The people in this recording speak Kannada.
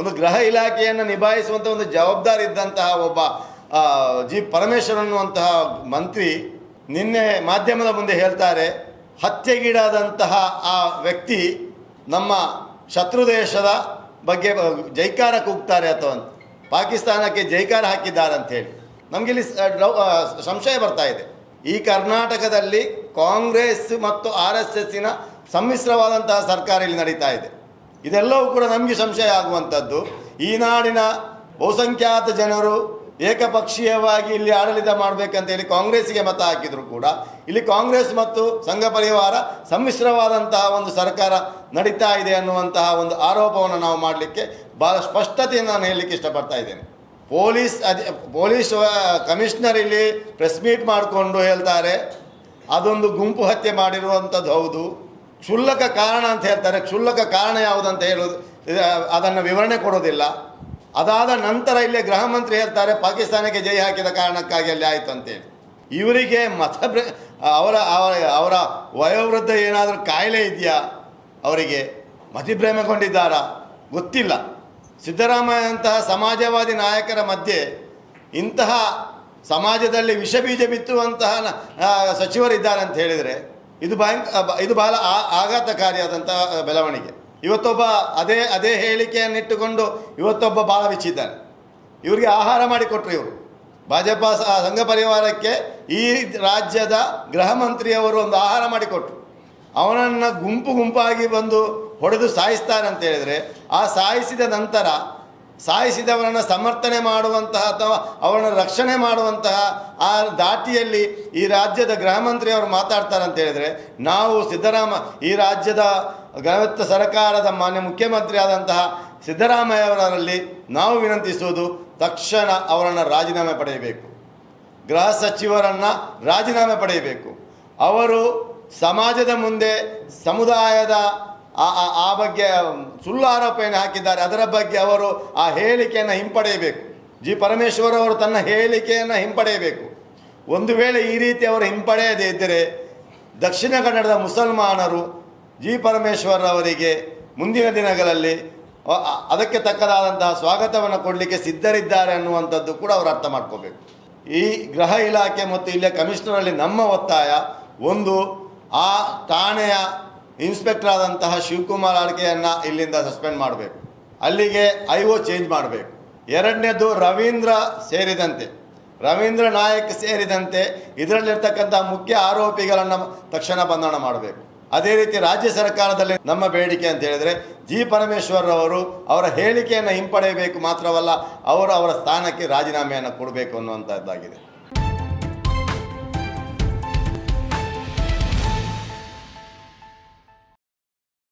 ಒಂದು ಗೃಹ ಇಲಾಖೆಯನ್ನು ನಿಭಾಯಿಸುವಂಥ ಒಂದು ಜವಾಬ್ದಾರಿ ಇದ್ದಂತಹ ಒಬ್ಬ ಜಿ ಪರಮೇಶ್ವರ್ ಅನ್ನುವಂತಹ ಮಂತ್ರಿ ನಿನ್ನೆ ಮಾಧ್ಯಮದ ಮುಂದೆ ಹೇಳ್ತಾರೆ ಹತ್ಯೆಗೀಡಾದಂತಹ ಆ ವ್ಯಕ್ತಿ ನಮ್ಮ ಶತ್ರು ದೇಶದ ಬಗ್ಗೆ ಜೈಕಾರ ಕೂಗ್ತಾರೆ ಅಥವಾ ಪಾಕಿಸ್ತಾನಕ್ಕೆ ಜೈಕಾರ ಹಾಕಿದ್ದಾರೆ ಅಂತ ಹೇಳಿ. ನಮಗೆ ಇಲ್ಲಿ ಸ- ಡೌ- ಆ, ಸಂಶಯ ಬರ್ತಾ ಇದೆ. ಈ ಕರ್ನಾಟಕದಲ್ಲಿ ಕಾಂಗ್ರೆಸ್ ಮತ್ತು ಆರ್ ಎಸ್ ಎಸ್ಸಿನ ಸಮ್ಮಿಶ್ರವಾದಂತಹ ಸರ್ಕಾರ ಇಲ್ಲಿ ನಡೀತಾ ಇದೆ. ಇದೆಲ್ಲವೂ ಕೂಡ ನಮಗೆ ಸಂಶಯ ಆಗುವಂಥದ್ದು. ಈ ನಾಡಿನ ಬಹುಸಂಖ್ಯಾತ ಜನರು ಏಕಪಕ್ಷೀಯವಾಗಿ ಇಲ್ಲಿ ಆಡಳಿತ ಮಾಡಬೇಕಂತ ಹೇಳಿ ಕಾಂಗ್ರೆಸ್ಗೆ ಮತ ಹಾಕಿದ್ರು ಕೂಡ. ಇಲ್ಲಿ ಕಾಂಗ್ರೆಸ್ ಮತ್ತು ಸಂಘ ಪರಿವಾರ ಸಮ್ಮಿಶ್ರವಾದಂತಹ ಒಂದು ಸರ್ಕಾರ ನಡೀತಾ ಇದೆ ಅನ್ನುವಂತಹ ಒಂದು ಆರೋಪವನ್ನು ನಾವು ಮಾಡಲಿಕ್ಕೆ ಬಹಳ ಸ್ಪಷ್ಟತೆಯನ್ನು ನಾನು ಹೇಳಲಿಕ್ಕೆ ಇಷ್ಟಪಡ್ತಾ ಇದ್ದೇನೆ. ಪೊಲೀಸ್ ಅಧಿ, ಪೊಲೀಸ್ ಕಮಿಷನರ್ ಇಲ್ಲಿ ಪ್ರೆಸ್ ಮೀಟ್ ಮಾಡಿಕೊಂಡು ಹೇಳ್ತಾರೆ, ಅದೊಂದು ಗುಂಪು ಹತ್ಯೆ ಮಾಡಿರುವಂಥದ್ದು ಹೌದು. ಕ್ಷುಲ್ಲಕ ಕಾರಣ ಅಂತ ಹೇಳ್ತಾರೆ. ಕ್ಷುಲ್ಲಕ ಕಾರಣ ಯಾವುದಂತ ಹೇಳೋದು ಅದನ್ನು ವಿವರಣೆ ಕೊಡೋದಿಲ್ಲ. ಅದಾದ ನಂತರ ಇಲ್ಲಿ ಗೃಹ ಮಂತ್ರಿ ಹೇಳ್ತಾರೆ, ಪಾಕಿಸ್ತಾನಕ್ಕೆ ಜೈ ಹಾಕಿದ ಕಾರಣಕ್ಕಾಗಿ ಅಲ್ಲಿ ಆಯಿತು ಅಂತೇಳಿ ಇವರಿಗೆ ಮತ ಅವರ ಅವರ ವಯೋವೃದ್ಧ ಏನಾದರೂ ಕಾಯಿಲೆ ಇದೆಯಾ? ಅವರಿಗೆ ಮತಿಭ್ರಮೆಗೊಂಡಿದ್ದಾರಾ? ಗೊತ್ತಿಲ್ಲ. ಸಿದ್ದರಾಮಯ್ಯ ಅಂತಹ ಸಮಾಜವಾದಿ ನಾಯಕರ ಮಧ್ಯೆ ಇಂತಹ ಸಮಾಜದಲ್ಲಿ ವಿಷ ಬೀಜ ಬಿತ್ತುವಂತಹ ಸಚಿವರಿದ್ದಾರೆ ಅಂತ ಹೇಳಿದರೆ ಇದು ಭಯಂಕ ಇದು ಬಹಳ ಆ- ಆಘಾತಕಾರಿಯಾದಂತಹ ಬೆಳವಣಿಗೆ. ಇವತ್ತೊಬ್ಬ ಅದೇ ಅದೇ ಹೇಳಿಕೆಯನ್ನಿಟ್ಟುಕೊಂಡು ಇವತ್ತೊಬ್ಬ ಭಾಳ ಬಿಚ್ಚಿದ್ದಾನೆ ಇವರಿಗೆ ಆಹಾರ ಮಾಡಿಕೊಟ್ರು ಇವರು. ಭಾಜಪ ಸಂಘ ಪರಿವಾರಕ್ಕೆ ಈ ರಾಜ್ಯದ ಗೃಹ ಮಂತ್ರಿಯವರು ಒಂದು ಆಹಾರ ಮಾಡಿಕೊಟ್ರು. ಅವನನ್ನು ಗುಂಪು ಗುಂಪಾಗಿ ಬಂದು ಹೊಡೆದು ಸಾಯಿಸ್ತಾರೆ ಅಂತ ಹೇಳಿದರೆ, ಆ ಸಾಯಿಸಿದ ನಂತರ ಸಾಯಿಸಿದವರನ್ನು ಸಮರ್ಥನೆ ಮಾಡುವಂತಹ ಅಥವಾ ಅವರನ್ನು ರಕ್ಷಣೆ ಮಾಡುವಂತಹ ಆ ದಾಟಿಯಲ್ಲಿ ಈ ರಾಜ್ಯದ ಗೃಹ ಮಂತ್ರಿಯವರು ಮಾತಾಡ್ತಾರೆ ಅಂತ ಹೇಳಿದರೆ, ನಾವು ಸಿದ್ದರಾಮ, ಈ ರಾಜ್ಯದ ಗಣವತ್ತ ಸರ್ಕಾರದ ಮಾನ್ಯ ಮುಖ್ಯಮಂತ್ರಿ ಆದಂತಹ ಸಿದ್ದರಾಮಯ್ಯವರಲ್ಲಿ ನಾವು ವಿನಂತಿಸುವುದು ತಕ್ಷಣ ಅವರನ್ನು ರಾಜೀನಾಮೆ ಪಡೆಯಬೇಕು. ಗೃಹ ಸಚಿವರನ್ನು ರಾಜೀನಾಮೆ ಪಡೆಯಬೇಕು. ಅವರು ಸಮಾಜದ ಮುಂದೆ ಸಮುದಾಯದ ಆ- ಬಗ್ಗೆ ಸುಳ್ಳು ಆರೋಪವನ್ನು ಹಾಕಿದ್ದಾರೆ. ಅದರ ಬಗ್ಗೆ ಅವರು ಆ ಹೇಳಿಕೆಯನ್ನು ಹಿಂಪಡೆಯಬೇಕು. ಜಿ. ಪರಮೇಶ್ವರ್ ಅವರು ತನ್ನ ಹೇಳಿಕೆಯನ್ನು ಹಿಂಪಡೆಯಬೇಕು. ಒಂದು ವೇಳೆ ಈ ರೀತಿ ಅವರು ಹಿಂಪಡೆಯದೇ ಇದ್ದರೆ ದಕ್ಷಿಣ ಕನ್ನಡದ ಮುಸಲ್ಮಾನರು ಜಿ. ಪರಮೇಶ್ವರ್ ಅವರಿಗೆ ಮುಂದಿನ ದಿನಗಳಲ್ಲಿ ಅದಕ್ಕೆ ತಕ್ಕದಾದಂತಹ ಸ್ವಾಗತವನ್ನು ಕೊಡಲಿಕ್ಕೆ ಸಿದ್ಧರಿದ್ದಾರೆ ಅನ್ನುವಂಥದ್ದು ಕೂಡ ಅವರು ಅರ್ಥ ಮಾಡ್ಕೋಬೇಕು. ಈ ಗೃಹ ಇಲಾಖೆ ಮತ್ತು ಇಲ್ಲಿಯ ಕಮಿಷನರಲ್ಲಿ ನಮ್ಮ ಒತ್ತಾಯ, ಒಂದು, ಆ ಠಾಣೆಯ ಇನ್ಸ್ಪೆಕ್ಟರ್ ಆದಂತಹ ಶಿವಕುಮಾರ್ ಅಡ್ಕೆಯನ್ನು ಇಲ್ಲಿಂದ ಸಸ್ಪೆಂಡ್ ಮಾಡಬೇಕು. ಅಲ್ಲಿಗೆ ಐ ಒ ಚೇಂಜ್ ಮಾಡಬೇಕು. ಎರಡನೇದು ರವೀಂದ್ರ ಸೇರಿದಂತೆ. ರವೀಂದ್ರ ನಾಯಕ್ ಸೇರಿದಂತೆ ಇದರಲ್ಲಿರ್ತಕ್ಕಂಥ ಮುಖ್ಯ ಆರೋಪಿಗಳನ್ನು ತಕ್ಷಣ ಬಂಧನ ಮಾಡಬೇಕು. ಅದೇ ರೀತಿ ರಾಜ್ಯ ಸರ್ಕಾರದಲ್ಲಿ ನಮ್ಮ ಬೇಡಿಕೆ ಅಂತ ಹೇಳಿದರೆ ಜಿ ಪರಮೇಶ್ವರ್ ಅವರು ಅವರ ಹೇಳಿಕೆಯನ್ನು ಹಿಂಪಡೆಯಬೇಕು ಮಾತ್ರವಲ್ಲ ಅವರು ಅವರ ಸ್ಥಾನಕ್ಕೆ ರಾಜೀನಾಮೆಯನ್ನು ಕೊಡಬೇಕು ಅನ್ನುವಂಥದ್ದಾಗಿದೆ